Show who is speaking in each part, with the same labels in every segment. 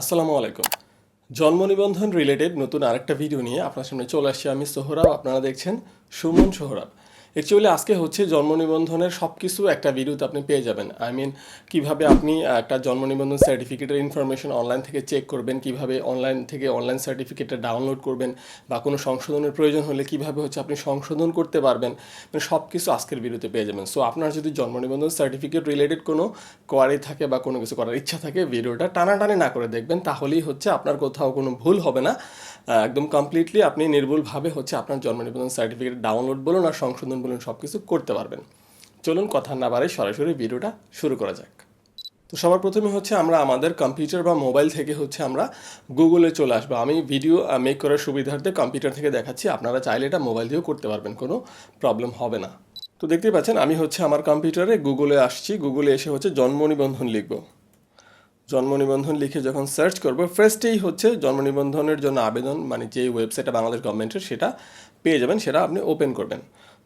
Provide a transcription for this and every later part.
Speaker 1: আসসালামু আলাইকুম। জন্ম নিবন্ধন রিলেটেড নতুন আরেকটা ভিডিও নিয়ে আপনার সামনে চলে আসছি আমি সোহরাব। আপনারা দেখছেন সুমন সোহরাব। অ্যাকচুয়ালি আজকে হচ্ছে জন্ম নিবন্ধনের সব কিছু একটা ভিডিওতে আপনি পেয়ে যাবেন। আই মিন কীভাবে আপনি একটা জন্ম নিবন্ধন সার্টিফিকেটের ইনফরমেশন অনলাইন থেকে চেক করবেন, কীভাবে অনলাইন থেকে অনলাইন সার্টিফিকেটটা ডাউনলোড করবেন বা কোনো সংশোধনের প্রয়োজন হলে কীভাবে হচ্ছে আপনি সংশোধন করতে পারবেন মানে সব কিছু আজকের ভিডিওতে পেয়ে যাবেন। সো আপনার যদি জন্ম নিবন্ধন সার্টিফিকেট রিলেটেড কোনো কোয়ারি থাকে বা কোনো কিছু করার ইচ্ছা থাকে ভিডিওটা টানাটানি না করে দেখবেন, তাহলেই হচ্ছে আপনার কোথাও কোনো ভুল হবে না। একদম কমপ্লিটলি আপনি নির্ভুলভাবে হচ্ছে আপনার জন্ম নিবন্ধন সার্টিফিকেট ডাউনলোড বলুন আর সংশোধন বলুন সব কিছু করতে পারবেন। চলুন কথা না বাড়াই সরাসরি ভিডিওটা শুরু করা যাক। তো সবার প্রথমে হচ্ছে আমরা আমাদের কম্পিউটার বা মোবাইল থেকে হচ্ছে আমরা গুগলে চলে আসব। আমি ভিডিও মেক করার সুবিধার্থে কম্পিউটার থেকে দেখাচ্ছি। আপনারা চাইলে এটা মোবাইল দিয়েও করতে পারবেন, কোনো প্রবলেম হবে না। তো দেখতেই পাচ্ছেন, আমি হচ্ছে আমার কম্পিউটারে গুগলে আসছি। গুগলে এসে হচ্ছে জন্ম নিবন্ধন লিখব। জন্ম নিবন্ধন লিখে যখন সার্চ করব ফার্স্টেই হচ্ছে জন্ম নিবন্ধনের জন্য আবেদন মানে যে ওয়েবসাইটটা বাংলাদেশ গভর্নমেন্টের সেটা পেয়ে যাবেন, সেটা আপনি ওপেন করবেন।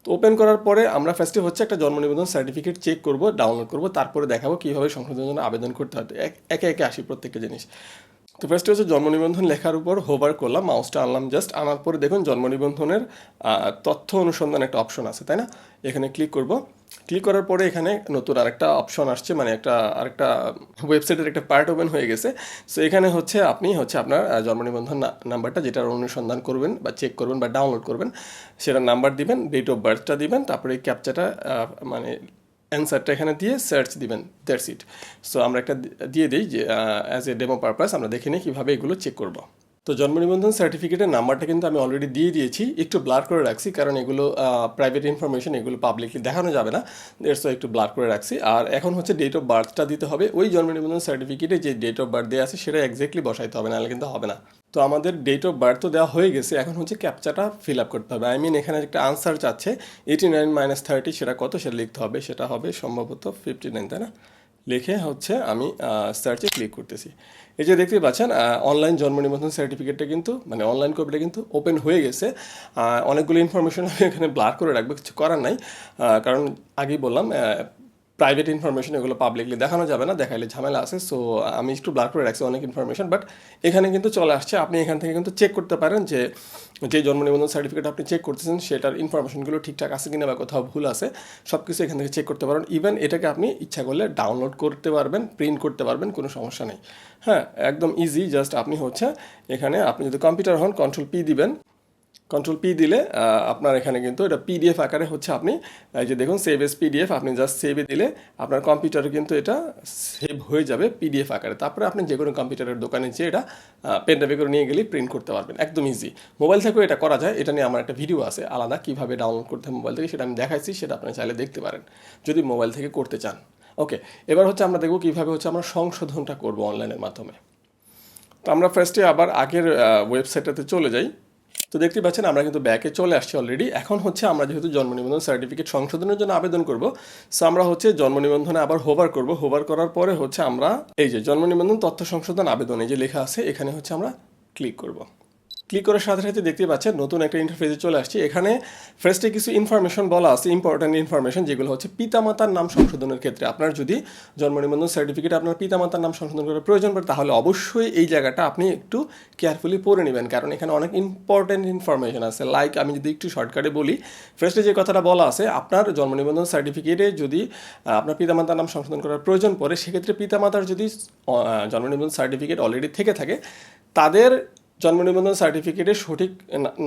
Speaker 1: তো ওপেন করার পরে আমরা ফার্স্টে হচ্ছে একটা জন্ম নিবন্ধন সার্টিফিকেট চেক করব ডাউনলোড করব, তারপরে দেখাবো কীভাবে সংশোধনের জন্য আবেদন করতে তো একে একে আসি প্রত্যেকটা জিনিস। তো ফার্স্টে হচ্ছে জন্ম নিবন্ধন লেখার উপর হোভার করলাম মাউসটা আনলাম জাস্ট আনার পরে দেখুন জন্ম নিবন্ধনের তথ্য অনুসন্ধান একটা অপশন আছে, তাই না? এখানে ক্লিক করব। ক্লিক করার পরে এখানে নতুন আরেকটা অপশন আসছে মানে একটা, আরেকটা ওয়েবসাইটের একটা পার্ট ওপেন হয়ে গেছে। সো এখানে হচ্ছে আপনি হচ্ছে আপনার জন্ম নিবন্ধন নাম্বারটা যেটার অনুসন্ধান করবেন বা চেক করবেন বা ডাউনলোড করবেন, সেটার নাম্বার দিবেন ডেট অফ বার্থটা দিবেন, তারপরে ক্যাপচাটা মানে অ্যান্সারটা এখানে দিয়ে সার্চ দিবেন দ্যাটস ইট সো আমরা একটা দিয়ে দিই যে অ্যাজ এ ডেমো পারপাস আমরা দেখে নিই কীভাবে এগুলো চেক করব। তো জন্ম নিবন্ধন সার্টিফিকেটের নাম্বারটা কিন্তু আমি অলরেডি দিয়ে দিয়েছি। একটু ব্লার করে রাখছি, কারণ এগুলো প্রাইভেট ইনফরমেশন এগুলো পাবলিকলি দেখানো যাবে না। এরসো একটু ব্লার করে রাখছি। আর এখন হচ্ছে ডেট অফ বার্থটা দিতে হবে। ওই জন্ম নিবন্ধন সার্টিফিকেটে যে ডেট অফ বার্থ দেওয়া আছে, সেটা এক্স্যাক্টলি বসাইতে হবে, নাহলে কিন্তু হবে না। তো আমাদের ডেট অফ বার্থ তো দেওয়া হয়ে গেছে। এখন হচ্ছে ক্যাপচাটা ফিল আপ করতে হবে। আই মিন এখানে একটা আনসার চাচ্ছে। এইটি নাইন মাইনাস থার্টি সেটা কত সেটা লিখতে হবে, সেটা হবে সম্ভবত ফিফটি নাইন তাই না? লিখে হচ্ছে আমি সার্চে ক্লিক করতেছি। এই যে দেখতে পাচ্ছেন অনলাইন জন্ম নিবন্ধন সার্টিফিকেটটা কিন্তু মানে অনলাইন কপিটা কিন্তু ওপেন হয়ে গেছে। অনেকগুলো ইনফরমেশন আমি এখানে ব্লার করে রাখব, কিছু করার নাই। কারণ আগেই বললাম প্রাইভেট ইনফরমেশন এগুলো পাবলিকলি দেখানো যাবে না, দেখাইলে ঝামেলা আছে। সো আমি একটু ব্লার করে রাখছি অনেক ইনফরমেশন বাট এখানে কিন্তু চলে আসছে। আপনি এখান থেকে কিন্তু চেক করতে পারেন যে যে জন্ম নিবন্ধন সার্টিফিকেট আপনি চেক করতেছেন, সেটার ইনফরমেশনগুলো ঠিকঠাক আছে কিনা বা কোথাও ভুল আছে সব কিছু এখান থেকে চেক করতে পারেন। ইভেন এটাকে আপনি ইচ্ছা করলে ডাউনলোড করতে পারবেন প্রিন্ট করতে পারবেন, কোনো সমস্যা নেই। হ্যাঁ একদম ইজি জাস্ট আপনি হচ্ছে এখানে, আপনি যদি কম্পিউটার হন কন্ট্রোল পি দিবেন। কন্ট্রোল পি দিলে আপনার এখানে কিন্তু এটা পিডিএফ আকারে হচ্ছে আপনি, এই যে দেখুন সেভ এস পিডিএফ আপনি জাস্ট সেভে দিলে আপনার কম্পিউটারে কিন্তু এটা সেভ হয়ে যাবে পিডিএফ আকারে। তারপরে আপনি যে কোনো কম্পিউটারের দোকানে যেয়ে এটা পেন ড্রাইভে করে নিয়ে গেলেই প্রিন্ট করতে পারবেন। একদম ইজি মোবাইল থেকেও এটা করা যায়। এটা নিয়ে আমার একটা ভিডিও আছে, আলাদা কীভাবে ডাউনলোড করতে হয় মোবাইল থেকে, সেটা আমি দেখাইছি, সেটা আপনি চাইলে দেখতে পারেন, যদি মোবাইল থেকে করতে চান। ওকে এবার হচ্ছে আমরা দেখব কীভাবে হচ্ছে আমরা সংশোধনটা করব অনলাইনের মাধ্যমে। তো আমরা ফার্স্টে আবার আগের ওয়েবসাইটটাতে চলে যাই। তো দেখতে পাচ্ছেন, আমরা কিন্তু ব্যাকে চলে আসছি অলরেডি এখন হচ্ছে আমরা যেহেতু জন্ম নিবন্ধন সার্টিফিকেট সংশোধনের জন্য আবেদন করব সো আমরা হচ্ছে জন্ম নিবন্ধনে আবার হোভার করব। হোভার করার পরে হচ্ছে আমরা, এই যে জন্ম নিবন্ধন তথ্য সংশোধন আবেদন যে লেখা আছে, এখানে হচ্ছে আমরা ক্লিক করব। ক্লিক করার সাথে সাথে দেখতে পাচ্ছেন নতুন একটা ইন্টারফেসে চলে আসছে। এখানে ফার্স্টে কিছু ইনফরমেশন বলা আছে ইম্পর্ট্যান্ট ইনফরমেশন যেগুলো হচ্ছে পিতামাতার নাম সংশোধনের ক্ষেত্রে। আপনার যদি জন্ম নিবন্ধন সার্টিফিকেট আপনার পিতামাতার নাম সংশোধন করার প্রয়োজন পড়ে, তাহলে অবশ্যই এই জায়গাটা আপনি একটু কেয়ারফুলি পড়ে নেবেন। কারণ এখানে অনেক ইম্পর্ট্যান্ট ইনফরমেশন আছে। লাইক আমি যদি একটু শর্টকাটে বলি ফার্স্টে যে কথাটা বলা আছে, আপনার জন্ম নিবন্ধন সার্টিফিকেটে যদি আপনার পিতামাতার নাম সংশোধন করার প্রয়োজন পড়ে, সেক্ষেত্রে পিতামাতার যদি জন্ম নিবন্ধন সার্টিফিকেট অলরেডি থেকে থাকে, তাদের জন্ম নিবন্ধন সার্টিফিকেটে সঠিক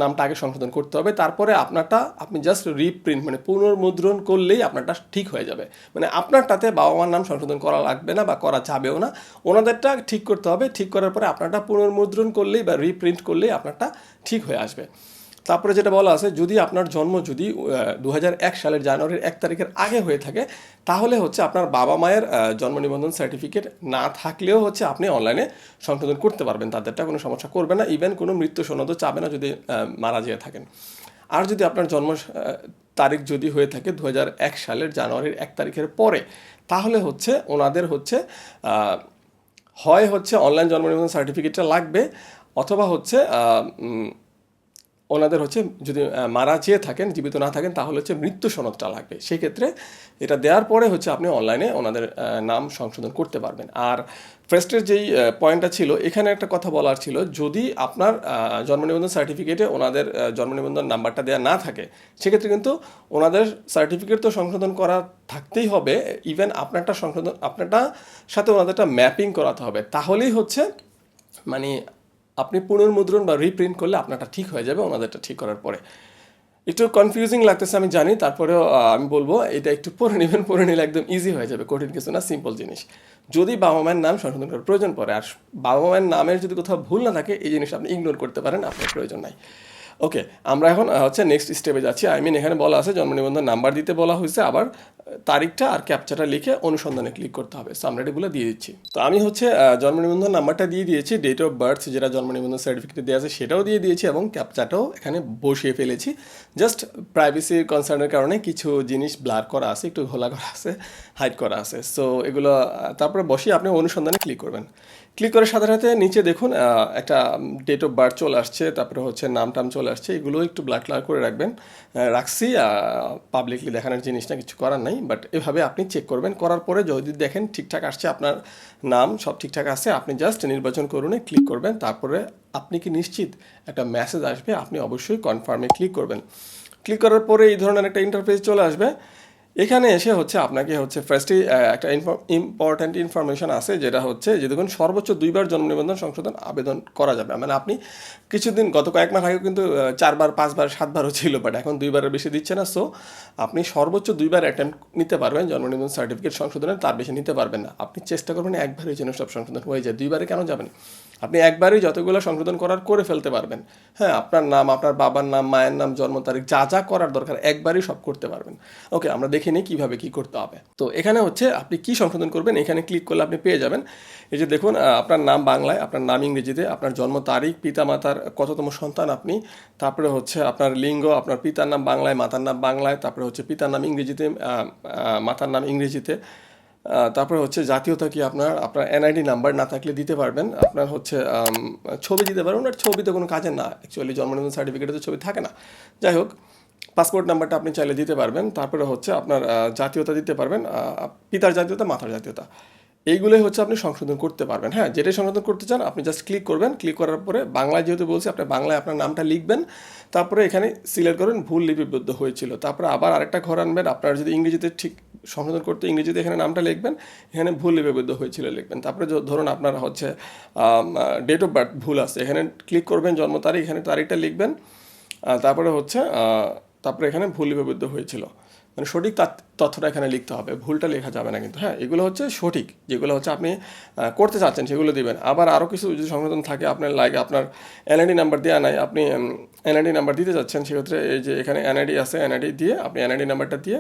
Speaker 1: নামটা আগে সংশোধন করতে হবে। তারপরে আপনারটা আপনি জাস্ট রিপ্রিন্ট মানে পুনর্মুদ্রণ করলেই আপনারটা ঠিক হয়ে যাবে। মানে আপনারটাতে বাবা মার নাম সংশোধন করা লাগবে না বা করা যাবেও না। ওনাদেরটা ঠিক করতে হবে। ঠিক করার পরে আপনারটা পুনর্মুদ্রণ করলেই বা রিপ্রিন্ট করলেই আপনারটা ঠিক হয়ে আসবে। তারপরে যেটা বলা আছে, যদি আপনার জন্ম যদি দু হাজার এক সালের জানুয়ারির এক তারিখের আগে হয়ে থাকে, তাহলে হচ্ছে আপনার বাবা মায়ের জন্ম নিবন্ধন সার্টিফিকেট না থাকলেও হচ্ছে আপনি অনলাইনে সংশোধন করতে পারবেন। তাদেরটা কোনো সমস্যা করবে না। ইভেন কোনো মৃত্যু সনদও চাবে না যদি মারা যেয়ে থাকেন। আর যদি আপনার জন্ম তারিখ যদি হয়ে থাকে দু হাজার এক সালের জানুয়ারির এক তারিখের পরে, তাহলে হচ্ছে ওনাদের হচ্ছে হয় হচ্ছে অনলাইন জন্ম নিবন্ধন সার্টিফিকেটটা লাগবে, অথবা হচ্ছে ওনাদের হচ্ছে যদি মারা যেয়ে থাকেন, জীবিত না থাকেন, তাহলে হচ্ছে মৃত্যু সনদটা লাগবে। সেই ক্ষেত্রে এটা দেওয়ার পরে হচ্ছে আপনি অনলাইনে ওনাদের নাম সংশোধন করতে পারবেন। আর ফার্স্টের যেই পয়েন্টটা ছিল, এখানে একটা কথা বলার ছিল, যদি আপনার জন্ম নিবন্ধন সার্টিফিকেটে ওনাদের জন্ম নিবন্ধন নাম্বারটা দেওয়া না থাকে, সেক্ষেত্রে কিন্তু ওনাদের সার্টিফিকেট তো সংশোধন করা থাকতেই হবে ইভেন আপনারটা সংশোধন, আপনারটা সাথে ওনাদেরটা ম্যাপিং করাতে হবে। তাহলেই হচ্ছে মানে আপনি পুনর্মুদ্রণ বা রিপ্রিন্ট করলে আপনারটা ঠিক হয়ে যাবে, ওনাদেরটা ঠিক করার পরে। একটু কনফিউজিং লাগতেছে, আমি জানি, তারপরেও আমি বলব, এটা একটু পড়ে নেবেন, পড়ে নিলে একদম ইজি হয়ে যাবে, কঠিন কিছু না সিম্পল জিনিস। যদি বাবা মায়ের নাম সংশোধন করার প্রয়োজন পড়ে, আর বাবা মায়ের নামের যদি কোথাও ভুল না থাকে, এই জিনিস আপনি ইগনোর করতে পারেন, আপনার প্রয়োজন নাই। ওকে আমরা এখন হচ্ছে নেক্সট স্টেপে যাচ্ছি। আই মিন এখানে বলা আছে, জন্ম নিবন্ধন নাম্বার দিতে বলা হয়েছে, আবার তারিখটা আর ক্যাপচাটা লিখে অনুসন্ধানে ক্লিক করতে হবে। সো আমরা এগুলো দিয়ে দিচ্ছি। তো আমি হচ্ছে জন্ম নিবন্ধন নাম্বারটা দিয়ে দিয়েছি ডেট অফ বার্থ যেটা জন্ম নিবন্ধন সার্টিফিকেট দেওয়া আছে, সেটাও দিয়ে দিয়েছি, এবং ক্যাপচাটাও এখানে বসিয়ে ফেলেছি। জাস্ট প্রাইভেসির কনসার্নের কারণে কিছু জিনিস ব্লার করা আছে, একটু ঘোলা করা আছে হাইড করা আছে। সো এগুলো তারপরে বসিয়ে আপনি অনুসন্ধানে ক্লিক করবেন। ক্লিক করার সাথে সাথে নিচে দেখুন একটা ডেট অফ বার্থ চলে আসছে, তারপরে হচ্ছে নাম টাম চলে আসছে, এগুলো একটু ব্ল্যাক ক্লার করে রাখবেন। রাখছি পাবলিকলি দেখানোর জিনিসটা কিছু করার নাই বাট এভাবে আপনি চেক করবেন, করার পরে যদি দেখেন ঠিকঠাক আসছে আপনার নাম, সব ঠিকঠাক আছে, আপনি জাস্ট নির্বাচন করুন ক্লিক করবেন, তারপরে আপনি কি নিশ্চিত একটা মেসেজ আসবে, আপনি অবশ্যই কনফার্মে ক্লিক করবেন। ক্লিক করার পরে এই ধরনের একটা ইন্টারফেস চলে আসবে। এখানে এসে হচ্ছে আপনাকে হচ্ছে ফার্স্টেই একটা ইম্পর্ট্যান্ট ইনফরমেশন আছে, যেটা হচ্ছে যে দেখুন, সর্বোচ্চ দুইবার জন্ম নিবন্ধন সংশোধন আবেদন করা যাবে। মানে আপনি কিছুদিন, গত কয়েক মাস আগে কিন্তু চারবার, পাঁচবার, সাতবারও ছিল বাট এখন দুইবারের বেশি দিচ্ছে না। সো আপনি সর্বোচ্চ দুইবার অ্যাটেম্প নিতে পারবেন, জন্ম নিবন্ধন সার্টিফিকেট সংশোধনের তার বেশি নিতে পারবেন না। আপনি চেষ্টা করবেন একবারই যেন সব সংশোধন হয়ে যায়। দুইবারে কেন যাবেন? আপনি একবারই যতগুলো সংশোধন করার করে ফেলতে পারবেন। হ্যাঁ আপনার নাম, আপনার বাবার নাম, মায়ের নাম, জন্ম তারিখ, যা যা করার দরকার, একবারই সব করতে পারবেন। ওকে আমরা দেখে নিই কীভাবে কী করতে হবে। তো এখানে হচ্ছে আপনি কি সংশোধন করবেন, এখানে ক্লিক করলে আপনি পেয়ে যাবেন। এই যে দেখুন আপনার নাম বাংলায়, আপনার নাম ইংরেজিতে, আপনার জন্ম তারিখ পিতা মাতার কততম সন্তান আপনি, তারপরে হচ্ছে আপনার লিঙ্গ, আপনার পিতার নাম বাংলায়, মাতার নাম বাংলায়, তারপরে হচ্ছে পিতার নাম ইংরেজিতে মাতার নাম ইংরেজিতে তারপরে হচ্ছে জাতীয়তা কি আপনার আপনার এনআইডি নাম্বার না থাকলে দিতে পারবেন। আপনার হচ্ছে ছবি দিতে পারবেন আর ছবিতে কোনো কাজের না অ্যাকচুয়ালি জন্ম নিবন্ধন সার্টিফিকেটে তো ছবি থাকে না। যাই হোক পাসপোর্ট নাম্বারটা আপনি চাইলে দিতে পারবেন। তারপরে হচ্ছে আপনার জাতীয়তা দিতে পারবেন পিতার জাতীয়তা, মাতার জাতীয়তা। এইগুলোই হচ্ছে আপনি সংশোধন করতে পারবেন। হ্যাঁ যেটাই সংশোধন করতে চান, আপনি জাস্ট ক্লিক করবেন। ক্লিক করার পরে বাংলায় যেহেতু বলছি, আপনি বাংলায় আপনার নামটা লিখবেন। তারপরে এখানে সিলেক্ট করবেন ভুল লিপিবদ্ধ হয়েছিল। তারপরে আবার আরেকটা ঘর আনবেন। আপনার যদি ইংরেজিতে ঠিক সংশোধন করতে ইংরেজিতে এখানে নামটা লিখবেন, এখানে ভুল লিপিবদ্ধ হয়েছিল লিখবেন। তারপরে ধরুন আপনার হচ্ছে ডেট অফ বার্থ ভুল আছে। এখানে ক্লিক করবেন জন্ম তারিখ, এখানে তারিখটা লিখবেন। তারপরে হচ্ছে তারপরে এখানে ভুল ব্যবহৃত হয়েছিল। মানে সঠিক তথ্যটা এখানে লিখতে হবে, ভুলটা লেখা যাবে না কিন্তু হ্যাঁ? এগুলো হচ্ছে সঠিক, যেগুলো হচ্ছে আপনি করতে চাচ্ছেন সেগুলো দিবেন। আবার আরও কিছু যদি সংশোধন থাকে, আপনার লাগে আপনার এনআইডি নাম্বার দেওয়া নাই, আপনি এনআইডি নাম্বার দিতে চাচ্ছেন, সেক্ষেত্রে এই যে এখানে এনআইডি আছে এনআইডি দিয়ে আপনি এনআইডি নাম্বারটা দিয়ে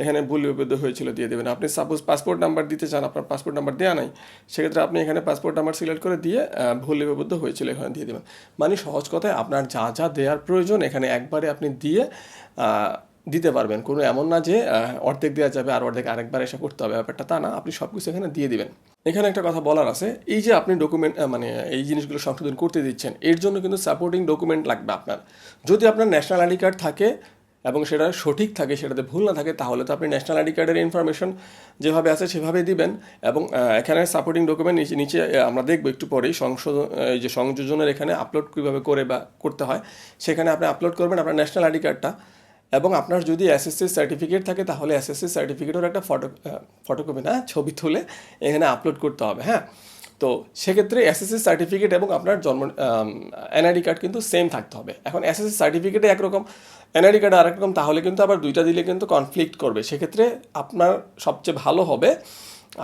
Speaker 1: এখানে ভুল লিপিবদ্ধ হয়েছিল দিয়ে দেবেন। আপনি সাপোজ পাসপোর্ট নাম্বার দিতে চান, আপনার পাসপোর্ট নাম্বার দেওয়া নাই, সেক্ষেত্রে আপনি এখানে পাসপোর্ট নাম্বার সিলেক্ট করে দিয়ে ভুল লিপিবদ্ধ হয়েছিল এখানে দিয়ে দেবেন। মানে সহজ কথায় আপনার যা যা দেওয়ার প্রয়োজন এখানে একবারে আপনি দিয়ে দিতে পারবেন। কোনো এমন না যে অর্ধেক দেওয়া যাবে, আর অর্ধেক আরেকবার এসে করতে হবে, ব্যাপারটা তা না। আপনি সব কিছু এখানে দিয়ে দিবেন। এখানে একটা কথা বলার আছে, এই যে আপনি ডকুমেন্ট মানে এই জিনিসগুলো সংশোধন করতে দিচ্ছেন, এর জন্য কিন্তু সাপোর্টিং ডকুমেন্ট লাগবে আপনার। যদি আপনার ন্যাশনাল আইডি কার্ড থাকে এবং সেটা সঠিক থাকে, সেটাতে ভুল না থাকে, তাহলে তো আপনি ন্যাশনাল আইডি কার্ডের ইনফরমেশন যেভাবে আছে সেভাবে দিবেন এবং এখানে সাপোর্টিং ডকুমেন্ট নিচে নিচে আমরা দেখব একটু পরেই সংশোধন, এই যে সংযোজনের এখানে আপলোড কীভাবে করে বা করতে হয়, সেখানে আপনি আপলোড করবেন আপনার ন্যাশনাল আইডি কার্ডটা এবং আপনার যদি এসএসসি সার্টিফিকেট থাকে, তাহলে এসএসসি সার্টিফিকেটের একটা ফটো ফটোকপি না, ছবি তুলে এখানে আপলোড করতে হবে হ্যাঁ? তো সেক্ষেত্রে এসএসসি সার্টিফিকেট এবং আপনার জন্ম এনআইডি কার্ড কিন্তু সেম থাকতে হবে। এখন এসএসসি সার্টিফিকেটে একরকম এনআইডি কার্ড আরেক রকম তাহলে কিন্তু আবার দুইটা দিলে কিন্তু কনফ্লিক্ট করবে। সেক্ষেত্রে আপনার সবচেয়ে ভালো হবে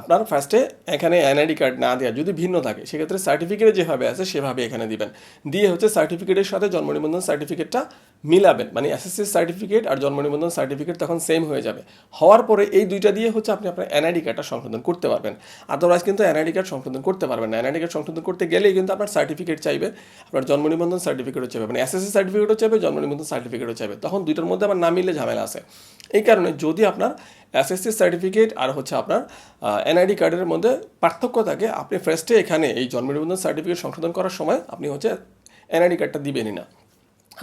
Speaker 1: আপনার ফার্স্টে এখানে এনআইডি কার্ড না দেওয়া, যদি ভিন্ন থাকে, সেক্ষেত্রে সার্টিফিকেটে যেভাবে আছে, সেভাবে এখানে দিবেন। দিয়ে হচ্ছে সার্টিফিকেটের সাথে জন্ম নিবন্ধন সার্টিফিকেটটা মিলাবেন। মানে এসএসসি সার্টিফিকেট আর জন্ম নিবন্ধন সার্টিফিকেট তখন সেম হয়ে যাবে। হওয়ার পরে এই দুইটা দিয়ে হচ্ছে আপনি আপনার এনআইডি কার্ডটা সংশোধন করতে পারবেন। আদারওয়াইজ কিন্তু এনআইডি কার্ড সংশোধন করতে পারবেন না। এনআইডি কার্ড সংশোধন করতে গেলেই কিন্তু আপনার সার্টিফিকেট চাইবে, আপনার জন্ম নিবন্ধন সার্টিফিকেটও চাইবে। মানে এসএসসি সার্টিফিকেটও চাইবে, জন্ম নিবন্ধন সার্টিফিকেটও চাইবে। তখন দুইটার মধ্যে আবার না মিলে ঝামেলা আছে। এই কারণে যদি আপনার এসএসসি সার্টিফিকেট আর হচ্ছে আপনার এনআইডি কার্ডের মধ্যে পার্থক্য থাকে। আপনি ফার্স্টে এখানে এই জন্ম নিবন্ধন সার্টিফিকেট সংশোধন করার সময় আপনি হচ্ছে এনআইডি কার্ডটা দিবেনই না।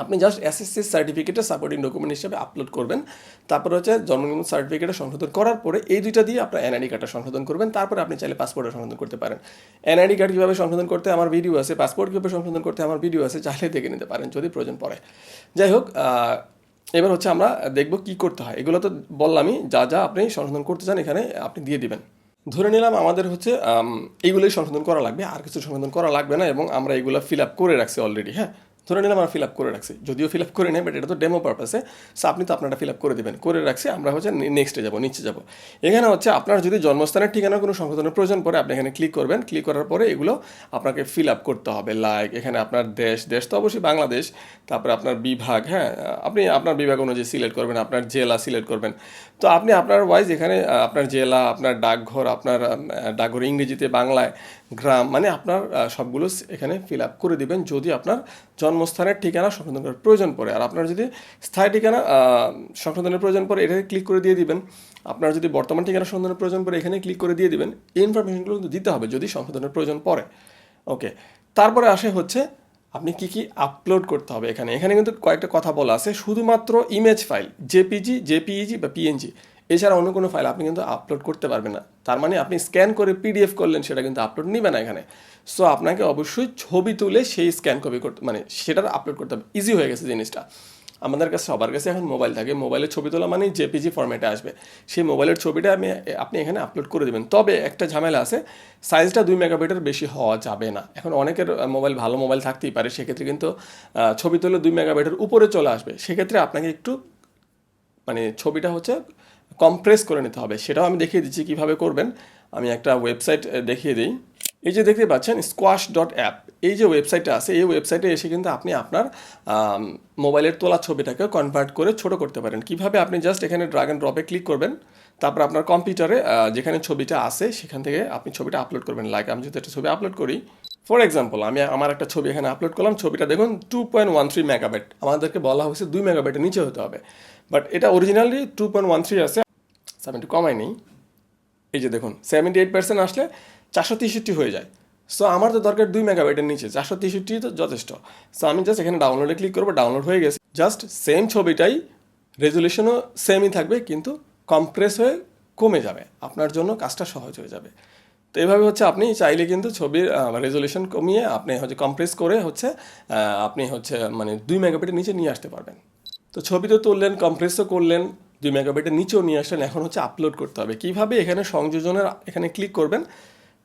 Speaker 1: আপনি জাস্ট এসএসসি সার্টিফিকেটে সাপোর্টিং ডকুমেন্ট হিসেবে আপলোড করবেন। তারপর হচ্ছে জন্মনিবন্ধন সার্টিফিকেটে সংশোধন করার পরে এই দুইটা দিয়ে আপনার এনআইডি কার্ডটা সংশোধন করবেন। তারপরে আপনি চাইলে পাসপোর্টে সংশোধন করতে পারেন। এনআইডি কার্ড কীভাবে সংশোধন করতে আমার ভিডিও আছে। পাসপোর্ট কীভাবে সংশোধন করতে আমার ভিডিও আছে। চাইলে দেখে নিতে পারেন যদি প্রয়োজন পড়ে। যাই হোক এবার হচ্ছে আমরা দেখব কি করতে হয়। এগুলো তো বললামই, যা যা আপনি সংশোধন করতে চান এখানে আপনি দিয়ে দিবেন। ধরে নিলাম আমাদের হচ্ছে এইগুলোই সংশোধন করা লাগবে, আর কিছু সংশোধন করা লাগবে না এবং আমরা এগুলো ফিল আপ করে রাখছি অলরেডি হ্যাঁ? ধরে নিলাম আমরা ফিল আপ করে রাখছি। যদিও ফিল আপ করে নেই বাট এটা তো ডেমো পারপাসে সো আপনি তো আপনারটা ফিল আপ করে দেবেন। করে রাখছি, আমরা হচ্ছে নেক্সটে যাব, নিচে যাব। এখানে হচ্ছে আপনার যদি জন্মস্থানের ঠিকানার কোনো সংশোধনের প্রয়োজন পড়ে, আপনি এখানে ক্লিক করবেন। ক্লিক করার পরে এগুলো আপনাকে ফিল আপ করতে হবে। লাইক এখানে আপনার দেশ দেশ তো অবশ্যই বাংলাদেশ। তারপরে আপনার বিভাগ হ্যাঁ আপনি, আপনার বিভাগ অনুযায়ী সিলেক্ট করবেন, আপনার জেলা সিলেক্ট করবেন। তো আপনি আপনার ওয়াইজ এখানে, আপনার জেলা, আপনার ডাকঘর আপনার ডাকঘর ইংরেজিতে বাংলায় গ্রাম মানে আপনার সবগুলো এখানে ফিল আপ করে দিবেন যদি আপনার জন্মস্থানের ঠিকানা সংশোধন করার প্রয়োজন পড়ে। আর আপনার যদি স্থায়ী ঠিকানা সংশোধনের প্রয়োজন পড়ে, এটাকে ক্লিক করে দিয়ে দিবেন। আপনার যদি বর্তমান ঠিকানা সংশোধনের প্রয়োজন পড়ে, এখানে ক্লিক করে দিয়ে দিবেন। এই ইনফরমেশনগুলো কিন্তু দিতে হবে যদি সংশোধনের প্রয়োজন পড়ে। ওকে তারপরে আসে হচ্ছে, আপনি কি কি আপলোড করতে হবে এখানে। এখানে কিন্তু কয়েকটা কথা বলা আছে। শুধুমাত্র ইমেজ ফাইল জেপিজি জেপিইজি বা পিএনজি এছাড়া অন্য কোনো ফাইল আপনি কিন্তু আপলোড করতে পারবেন না। তার মানে আপনি স্ক্যান করে পিডিএফ করলেন, সেটা কিন্তু আপলোড নিবে না এখানে। সো আপনাকে অবশ্যই ছবি তুলে সেই স্ক্যান কপি করতে মানে সেটার আপলোড করতে হবে। ইজি হয়ে গেছে জিনিসটা। আমাদের কাছে, সবার কাছে এখন মোবাইল থাকে। মোবাইলের ছবি তোলা মানে জেপিজি ফরম্যাটে আসবে। সেই মোবাইলের ছবিটা আমি, আপনি এখানে আপলোড করে দেবেন। তবে একটা ঝামেলা আছে সাইজটা দুই মেগাবাইটের বেশি হওয়া যাবে না। এখন অনেকের মোবাইল ভালো মোবাইল থাকতেই পারে। সেক্ষেত্রে কিন্তু ছবি তুলে দুই মেগাবাইটের উপরে চলে আসবে। সেক্ষেত্রে আপনাকে একটু মানে ছবিটা হচ্ছে কম্প্রেস করে নিতে হবে। সেটাও আমি দেখিয়ে দিচ্ছি কীভাবে করবেন। আমি একটা ওয়েবসাইট দেখিয়ে দিই। এই যে দেখতে পাচ্ছেন স্কোয়াশ ডট অ্যাপ এই যে ওয়েবসাইটটা আছে, এই ওয়েবসাইটে এসে কিন্তু আপনি আপনার মোবাইলের তোলা ছবিটাকে কনভার্ট করে ছোট করতে পারেন। কীভাবে আপনি জাস্ট এখানে ড্রাগ অ্যান্ড ড্রপে ক্লিক করবেন, তারপর আপনার কম্পিউটারে যেখানে ছবিটা আছে, সেখান থেকে আপনি ছবিটা আপলোড করবেন। লাইক আমি যদি একটা ছবি আপলোড করি ফর এক্সাম্পল আমি আমার একটা ছবি এখানে আপলোড করলাম, ছবিটা দেখুন two point one three megabyte আমাদেরকে বলা হয়েছে দুই মেগাবাইটের নিচে হতে হবে। বাট এটা originally two point one three আছে। আমি একটু কমাই নিই। এই যে দেখুন সেভেন্টি এইট পার্সেন্ট আসলে চারশো তেষট্টি হয়ে যায়। সো আমার তো দরকার দুই মেগাবাইটের নিচে, চারশো তেষট্টি তো যথেষ্ট। সো আমি জাস্ট এখানে ডাউনলোডে ক্লিক করব ডাউনলোড হয়ে গেছে। জাস্ট সেম ছবিটাই রেজুলেশনও সেমই থাকবে, কিন্তু কম্প্রেস হয়ে কমে যাবে। আপনার জন্য কাজটা সহজ হয়ে যাবে। তো এইভাবে হচ্ছে আপনি চাইলে কিন্তু ছবির রেজুলেশন কমিয়ে আপনি হচ্ছে কম্প্রেস করে হচ্ছে আপনি হচ্ছে মানে দুই মেগাবাইটের নিচে নিয়ে আসতে পারবেন। তো ছবি তো তুললেন কম্প্রেসও করলেন, দুই মেগাবাইটের নিচেও নিয়ে আসলেন, এখন হচ্ছে আপলোড করতে হবে। কীভাবে এখানে সংযোজনের, এখানে ক্লিক করবেন,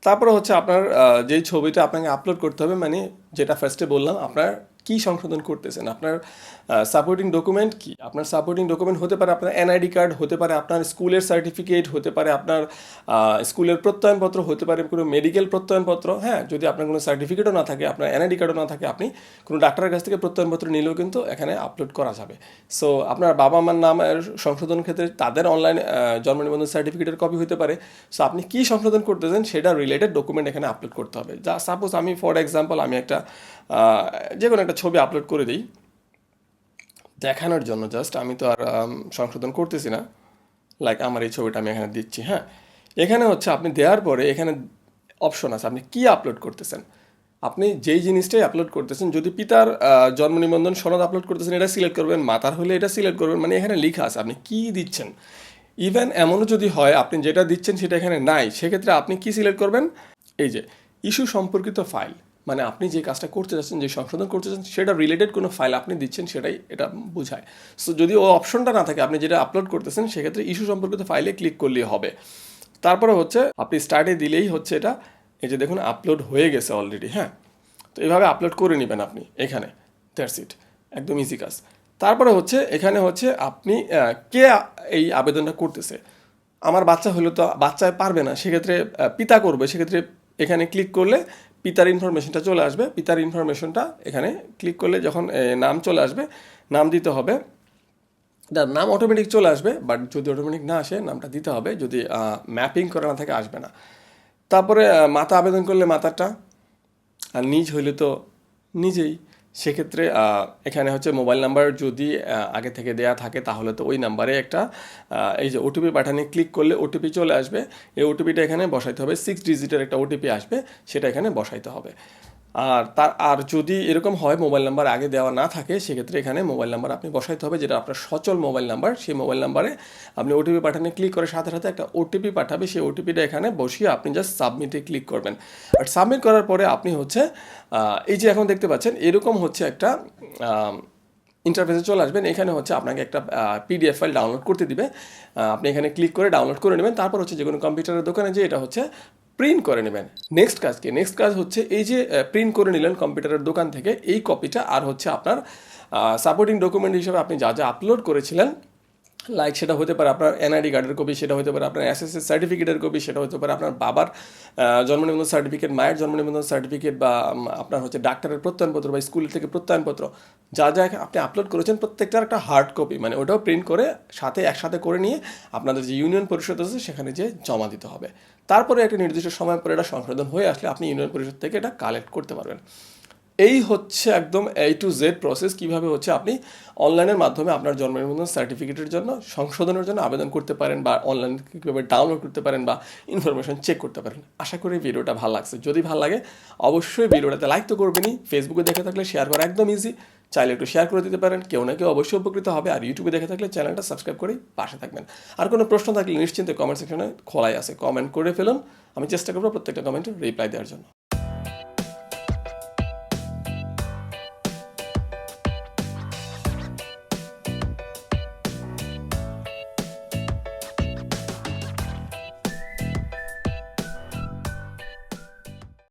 Speaker 1: তারপরে হচ্ছে আপনার যেই ছবিটা আপনাকে আপলোড করতে হবে মানে যেটা ফার্স্টে বললাম, আপনার কি সংশোধন করতেছেন? আপনার সাপোর্টিং ডকুমেন্ট কি? আপনার সাপোর্টিং ডকুমেন্ট হতে পারে আপনার এনআইডি কার্ড হতে পারে আপনার স্কুলের সার্টিফিকেট হতে পারে আপনার স্কুলের প্রত্যয়নপত্র, হতে পারে কোনো মেডিকেল প্রত্যয়নপত্র। হ্যাঁ যদি আপনার কোনো সার্টিফিকেটও না থাকে, আপনার এনআইডি কার্ডও না থাকে, আপনি কোনো ডাক্তারের কাছ থেকে প্রত্যয়নপত্র নিলেও কিন্তু এখানে আপলোড করা যাবে। সো আপনার বাবা মার নাম সংশোধন ক্ষেত্রে তাদের অনলাইন জন্ম নিবন্ধন সার্টিফিকেটের কপি হতে পারে। সো আপনি কি সংশোধন করতেছেন, সেটা রিলেটেড ডকুমেন্ট এখানে আপলোড করতে হবে। যা সাপোজ আমি ফর এক্সাম্পল আমি একটা যে কোনো একটা ছবি আপলোড করে দিই। দেখানোর জন্য জাস্ট আমি তো আর সংশোধন করতেছি না। লাইক আমার এই ছবিটা আমি এখানে দিচ্ছি হ্যাঁ। এখানে হচ্ছে আপনি দেওয়ার পরে এখানে অপশন আছে, আপনি কি আপলোড করতেছেন? আপনি যেই জিনিসটাই আপলোড করতেছেন, যদি পিতার জন্ম নিবন্ধন সনদ আপলোড করতেছেন, এটা সিলেক্ট করবেন, মাতার হলে এটা সিলেক্ট করবেন মানে এখানে লেখা আছে, আপনি কি দিচ্ছেন? ইভেন এমনও যদি হয়, আপনি যেটা দিচ্ছেন সেটা এখানে নাই, সেক্ষেত্রে আপনি কি সিলেক্ট করবেন? এই যে ইস্যু সম্পর্কিত ফাইল মানে আপনি যে কাজটা করতে যাচ্ছেন, যে সংশোধন করতে যাচ্ছেন, সেটা রিলেটেড কোনো ফাইল আপনি দিচ্ছেন, সেটাই এটা বোঝায়। সো যদি ও অপশনটা না থাকে, আপনি যেটা আপলোড করতেছেন, সেক্ষেত্রে ইস্যু সম্পর্কিত ফাইলে ক্লিক করলেই হবে। তারপরে হচ্ছে, আপনি স্টার্টে দিলেই হচ্ছে এটা, এই যে দেখুন আপলোড হয়ে গেছে অলরেডি হ্যাঁ? তো এভাবে আপলোড করে নেবেন আপনি, এখানে দ্যাটস ইট একদম ইজি কাজ। তারপরে হচ্ছে, এখানে হচ্ছে, আপনি কে এই আবেদনটা করতেছে? আমার বাচ্চা হলে তো বাচ্চায় পারবে না, সেক্ষেত্রে পিতা করবে, সেক্ষেত্রে এখানে ক্লিক করলে পিতার ইনফরমেশনটা চলে আসবে। পিতার ইনফরমেশনটা এখানে ক্লিক করলে যখন নাম চলে আসবে, নাম দিতে হবে। তার নাম অটোমেটিক চলে আসবে বাট যদি অটোমেটিক না আসে, নামটা দিতে হবে। যদি ম্যাপিং করা না থাকে, আসবে না। তারপরে মাতা আবেদন করলে মাতারটা আর নিজ হইলে তো নিজেই। সেক্ষেত্রে এখানে হচ্ছে মোবাইল নাম্বার যদি আগে থেকে দেয়া থাকে, তাহলে তো ওই নাম্বারে একটা এই যে ওটিপি পাঠানি, ক্লিক করলে ওটিপি চলে আসবে। এই ওটিপিটা এখানে বসাইতে হবে সিক্স ডিজিটের একটা ওটিপি আসবে, সেটা এখানে বসাইতে হবে। আর তার, আর যদি এরকম হয় মোবাইল নাম্বার আগে দেওয়া না থাকে, সেক্ষেত্রে এখানে মোবাইল নাম্বার আপনি বসাইতে হবে, যেটা আপনার সচল মোবাইল নাম্বার সেই মোবাইল নাম্বারে আপনি ওটিপি পাঠানে ক্লিক করে সাথে সাথে একটা ওটিপি পাঠাবে, সেই ওটিপিটা এখানে বসিয়ে আপনি জাস্ট সাবমিটে ক্লিক করবেন। আর সাবমিট করার পরে আপনি হচ্ছে এই যে এখন দেখতে পাচ্ছেন, এরকম হচ্ছে একটা ইন্টারফেসে চলে আসবেন, এখানে হচ্ছে আপনাকে একটা পিডিএফ ফাইল ডাউনলোড করতে দিবে। আপনি এখানে ক্লিক করে ডাউনলোড করে নেবেন। তারপর হচ্ছে যে কোনো কম্পিউটারের দোকানে যে এটা হচ্ছে প্রিন্ট করে নেবেন। নেক্সট কাজ কি? নেক্সট কাজ হচ্ছে এই যে প্রিন্ট করে নিলেন কম্পিউটারের দোকান থেকে, এই কপিটা আর হচ্ছে আপনার সাপোর্টিং ডকুমেন্ট হিসেবে আপনি যা যা আপলোড করেছিলেন লাইক সেটা হতে পারে আপনার এনআইডি কার্ডের কপি সেটা হতে পারে আপনার এসএসএস সার্টিফিকেটের কপি সেটা হতে পারে আপনার বাবার জন্ম নিবন্ধন সার্টিফিকেট মায়ের জন্ম নিবন্ধন সার্টিফিকেট বা আপনার হচ্ছে ডাক্তারের প্রত্যয়নপত্র বা স্কুল থেকে প্রত্যয়নপত্র, যা যা আপনি আপলোড করেছেন, প্রত্যেকটার একটা হার্ড কপি মানে ওটাও প্রিন্ট করে সাথে একসাথে করে নিয়ে আপনাদের যে ইউনিয়ন পরিষদ আছে, সেখানে যে জমা দিতে হবে। তারপরে একটা নির্দিষ্ট সময় পরে এটা সংশোধন হয়ে আসলে আপনি ইউনিয়ন পরিষদ থেকে এটা কালেক্ট করতে পারবেন। এই হচ্ছে একদম এ টু জেড প্রসেস কীভাবে হচ্ছে আপনি অনলাইনের মাধ্যমে আপনার জন্ম নিবন্ধন সার্টিফিকেটের জন্য, সংশোধনের জন্য আবেদন করতে পারেন বা অনলাইন কীভাবে ডাউনলোড করতে পারেন বা ইনফরমেশন চেক করতে পারেন। আশা করি ভিডিওটা ভালো লাগছে। যদি ভালো লাগে, অবশ্যই ভিডিওটাতে লাইক তো করবেনই। ফেসবুকে দেখে থাকলে শেয়ার করা একদম ইজি চাইলে একটু শেয়ার করে দিতে পারেন। কেউ না কেউ অবশ্যই উপকৃত হবে। আর ইউটিউবে দেখে থাকলে চ্যানেলটা সাবস্ক্রাইব করে পাশে থাকবেন। আর কোনো প্রশ্ন থাকলে নিশ্চিন্তে কমেন্ট সেকশনে খোলাই আছে। কমেন্ট করে ফেলুন। আমি চেষ্টা করব প্রত্যেকটা কমেন্টে রিপ্লাই দেওয়ার জন্য।